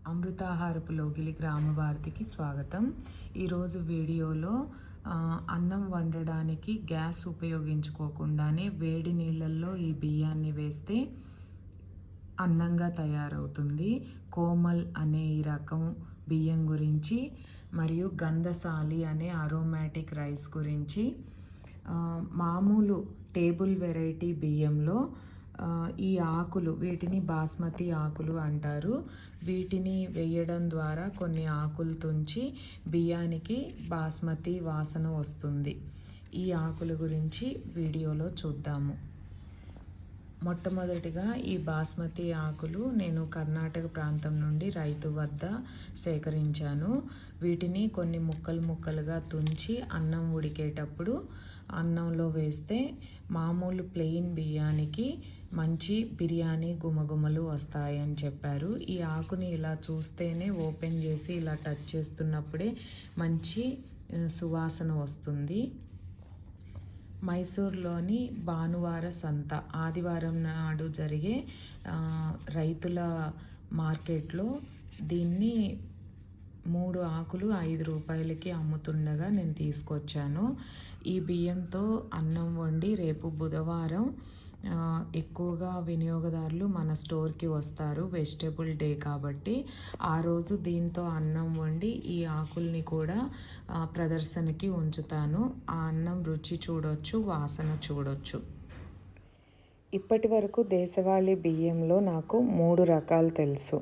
అమృతాహారపు లోగిలి గ్రామ భారతికి స్వాగతం ఈరోజు వీడియోలో అన్నం వండడానికి గ్యాస్ ఉపయోగించుకోకుండానే వేడి నీళ్ళల్లో ఈ బియ్యాన్ని వేస్తే అన్నంగా తయారవుతుంది. కోమల్ అనే ఈ రకం బియ్యం గురించి మరియు గంధసాలి అనే అరోమాటిక్ రైస్ గురించి మామూలు టేబుల్ వెరైటీ బియ్యంలో ఈ ఆకులు వీటిని బాస్మతి ఆకులు అంటారు. వీటిని వేయడం ద్వారా కొన్ని ఆకులు తుంచి బియ్యానికి బాస్మతి వాసన వస్తుంది. ఈ ఆకుల గురించి వీడియోలో చూద్దాము. మొట్టమొదటిగా ఈ బాస్మతి ఆకులు నేను కర్ణాటక ప్రాంతం నుండి రైతు వద్ద సేకరించాను. వీటిని కొన్ని ముక్కలు ముక్కలుగా తుంచి అన్నం ఉడికేటప్పుడు అన్నంలో వేస్తే మామూలు ప్లెయిన్ బియ్యానికి మంచి బిర్యానీ గుమగుమలు వస్తాయని చెప్పారు. ఈ ఆకుని ఇలా చూస్తేనే ఓపెన్ చేసి ఇలా టచ్ చేస్తున్నప్పుడే మంచి సువాసన వస్తుంది. మైసూర్లోని భానువార సంత. ఆదివారం నాడు జరిగే రైతుల మార్కెట్లో దీన్ని మూడు ఆకులు ఐదు రూపాయలకి అమ్ముతుండగా నేను తీసుకొచ్చాను. ఈ బియ్యంతో అన్నం వండి రేపు బుధవారం ఎక్కువగా వినియోగదారులు మన స్టోర్కి వస్తారు వెజిటేబుల్ డే కాబట్టి. ఆ రోజు దీంతో అన్నం వండి ఈ ఆకుల్ని కూడా ప్రదర్శనకి ఉంచుతాను. ఆ అన్నం రుచి చూడొచ్చు వాసన చూడొచ్చు. ఇప్పటి వరకు దేశవాళీ బియ్యంలో నాకు మూడు రకాలు తెలుసు.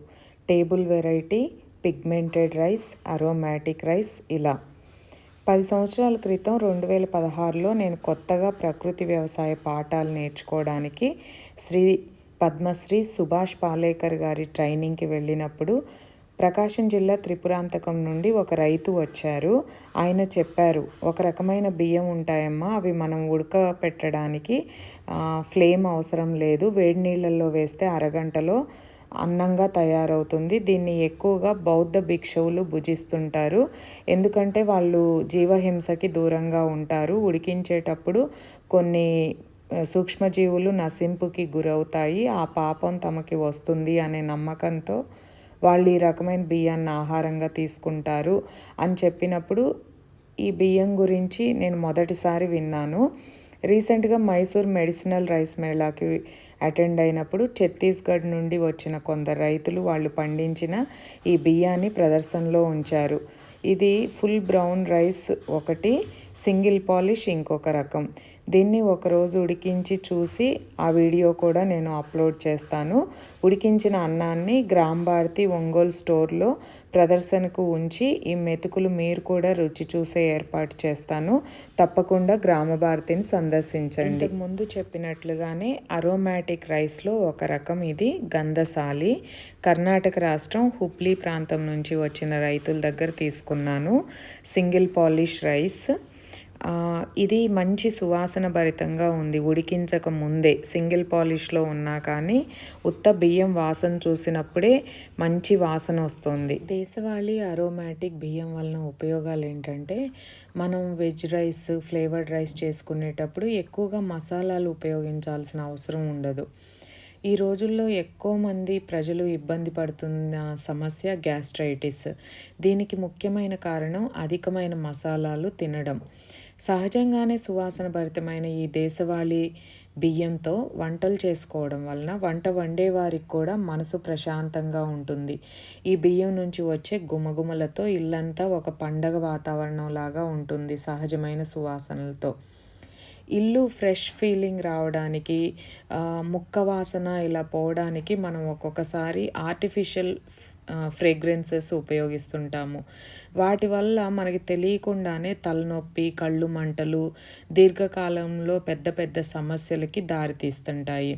Table variety pigmented rice aromatic rice ఇలా. పది సంవత్సరాల క్రితం రెండు వేల పదహారులో నేను కొత్తగా ప్రకృతి వ్యవసాయ పాఠాలు నేర్చుకోవడానికి శ్రీ పద్మశ్రీ సుభాష్ పాలేకర్ గారి ట్రైనింగ్కి వెళ్ళినప్పుడు ప్రకాశం జిల్లా త్రిపురాంతకం నుండి ఒక రైతు వచ్చారు. ఆయన చెప్పారు ఒక రకమైన బియ్యం ఉంటాయమ్మా అవి మనం ఉడకపెట్టడానికి ఫ్లేమ్ అవసరం లేదు. వేడి నీళ్ళల్లో వేస్తే అరగంటలో అన్నంగా తయారవుతుంది. దీన్ని ఎక్కువగా బౌద్ధ భిక్షువులు భుజిస్తుంటారు. ఎందుకంటే వాళ్ళు జీవహింసకి దూరంగా ఉంటారు. ఉడికించేటప్పుడు కొన్ని సూక్ష్మజీవులు నశింపుకి గురవుతాయి. ఆ పాపం తమకి వస్తుంది అనే నమ్మకంతో వాళ్ళు ఈ రకమైన బియ్యాన్ని ఆహారంగా తీసుకుంటారు అని చెప్పినప్పుడు ఈ బియ్యం గురించి నేను మొదటిసారి విన్నాను. రీసెంట్గా మైసూర్ మెడిసినల్ రైస్ మేళాకి అటెండ్ అయినప్పుడు ఛత్తీస్గఢ్ నుండి వచ్చిన కొందరు రైతులు వాళ్ళు పండించిన ఈ బియ్యాన్ని ప్రదర్శనలో ఉంచారు. ఇది ఫుల్ బ్రౌన్ రైస్ ఒకటి సింగిల్ పాలిష్ ఇంకొక రకం. దీన్ని ఒకరోజు ఉడికించి చూసి ఆ వీడియో కూడా నేను అప్లోడ్ చేస్తాను. ఉడికించిన అన్నాన్ని గ్రామ్ భారతి ఒంగోలు స్టోర్లో ప్రదర్శనకు ఉంచి ఈ మెతుకులు మీరు కూడా రుచి చూసే ఏర్పాటు చేస్తాను. తప్పకుండా గ్రామ భారతిని సందర్శించండి ముందు చెప్పినట్లుగానే అరోమాటిక్ రైస్లో ఒక రకం ఇది గంధసాలి కర్ణాటక రాష్ట్రం హుబ్లీ ప్రాంతం నుంచి వచ్చిన రైతుల దగ్గర తీసుకున్నాను. Single polish rice. ఇది మంచి సువాసన భరితంగా ఉంది. ఉడికించక ముందే సింగిల్ పాలిష్లో ఉన్నా కానీ ఉత్త బియ్యం వాసన చూసినప్పుడే మంచి వాసన వస్తుంది. దేశవాళీ అరోమాటిక్ బియ్యం వలన ఉపయోగాలు ఏంటంటే మనం వెజ్ రైస్ ఫ్లేవర్డ్ రైస్ చేసుకునేటప్పుడు ఎక్కువగా మసాలాలు ఉపయోగించాల్సిన అవసరం ఉండదు. ఈ రోజుల్లో ఎక్కువ మంది ప్రజలు ఇబ్బంది పడుతున్న సమస్య గ్యాస్ట్రైటిస్. దీనికి ముఖ్యమైన కారణం అధికమైన మసాలాలు తినడం. సహజంగానే సువాసన భరితమైన ఈ దేశవాళీ బియ్యంతో వంటలు చేసుకోవడం వలన వంట వండేవారికి కూడా మనసు ప్రశాంతంగా ఉంటుంది. ఈ బియ్యం నుంచి వచ్చే గుమగుమలతో ఇల్లంతా ఒక పండగ వాతావరణం లాగా ఉంటుంది సహజమైన సువాసనలతో. ఇల్లు ఫ్రెష్ ఫీలింగ్ రావడానికి ముక్క వాసన ఇలా పోవడానికి మనం ఒక్కొక్కసారి ఆర్టిఫిషియల్ ఫ్రేగ్రెన్సెస్ ఉపయోగిస్తుంటాము. వాటి వల్ల మనకి తెలియకుండానే తలనొప్పి కళ్ళు మంటలు దీర్ఘకాలంలో పెద్ద పెద్ద సమస్యలకి దారితీస్తుంటాయి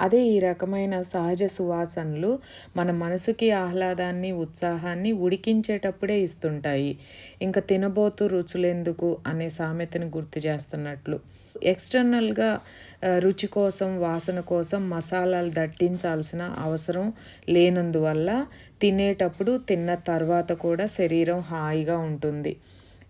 అదే ఈ రకమైన సహజ సువాసనలు మన మనసుకి ఆహ్లాదాన్ని ఉత్సాహాన్ని ఉడికించేటప్పుడే ఇస్తుంటాయి. ఇంకా తినబోతు రుచులెందుకు అనే సామెతను గుర్తు చేస్తున్నట్లు. ఎక్స్టర్నల్గా రుచి కోసం వాసన కోసం మసాలాలు దట్టించాల్సిన అవసరం లేనందువల్ల తినేటప్పుడు తిన్న తర్వాత కూడా శరీరం హాయిగా ఉంటుంది.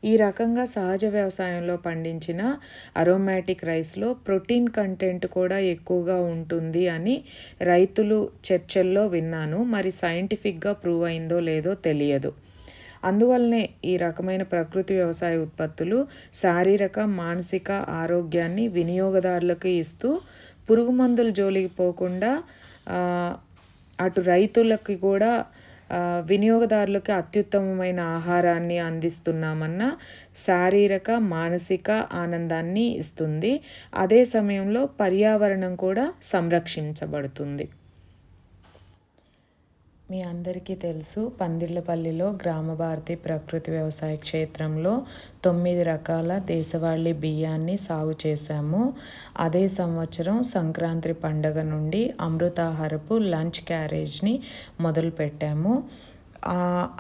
ఈ రకంగా సహజ వ్యవసాయంలో పండించిన అరోమాటిక్ రైస్లో ప్రోటీన్ కంటెంట్ కూడా ఎక్కువగా ఉంటుంది అని రైతులు చర్చల్లో విన్నాను. మరి సైంటిఫిక్గా ప్రూవ్ అయిందో లేదో తెలియదు. అందువల్లనే ఈ రకమైన ప్రకృతి వ్యవసాయ ఉత్పత్తులు శారీరక మానసిక ఆరోగ్యాన్ని వినియోగదారులకు ఇస్తూ పురుగు మందుల జోలికి పోకుండా అటు రైతులకి కూడా వినియోగదారులకి అత్యుత్తమమైన ఆహారాన్ని అందిస్తున్నామన్న శారీరక మానసిక ఆనందాన్ని ఇస్తుంది. అదే సమయంలో పర్యావరణం కూడా సంరక్షించబడుతుంది. మీ అందరికీ తెలుసు పందిళ్ళపల్లిలో గ్రామభారతి ప్రకృతి వ్యవసాయ క్షేత్రంలో తొమ్మిది రకాల దేశవాళీ బియ్యాన్ని సాగు చేశాము. అదే సంవత్సరం సంక్రాంతి పండగ నుండి అమృతాహారపు లంచ్ క్యారేజ్ని మొదలుపెట్టాము.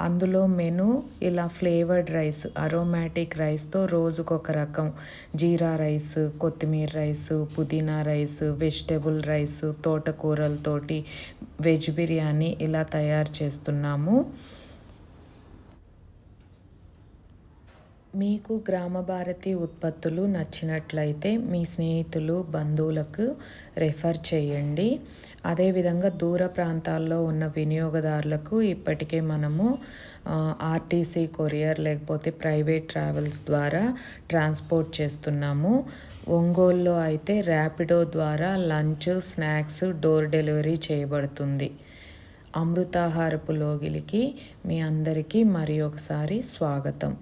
అందులో మెను ఇలా ఫ్లేవర్డ్ రైస్ అరోమాటిక్ రైస్తో రోజుకొక రకం. జీరా రైస్ కొత్తిమీర రైస్ పుదీనా రైస్ వెజిటేబుల్ రైస్ తోటకూరలతోటి వెజ్ బిర్యానీ ఇలా తయారు చేస్తున్నాము. మీకు గ్రామ భారతి ఉత్పత్తులు నచ్చినట్లయితే మీ స్నేహితులు బంధువులకు రెఫర్ చేయండి. అదేవిధంగా దూర ప్రాంతాల్లో ఉన్న వినియోగదారులకు ఇప్పటికే మనము ఆర్టీసీ కొరియర్ లేకపోతే ప్రైవేట్ ట్రావెల్స్ ద్వారా ట్రాన్స్పోర్ట్ చేస్తున్నాము. ఒంగోలులో అయితే ర్యాపిడో ద్వారా లంచ్ స్నాక్స్ డోర్ డెలివరీ చేయబడుతుంది. అమృతాహారపు లోగిలికి మీ అందరికీ మరి ఒకసారి స్వాగతం.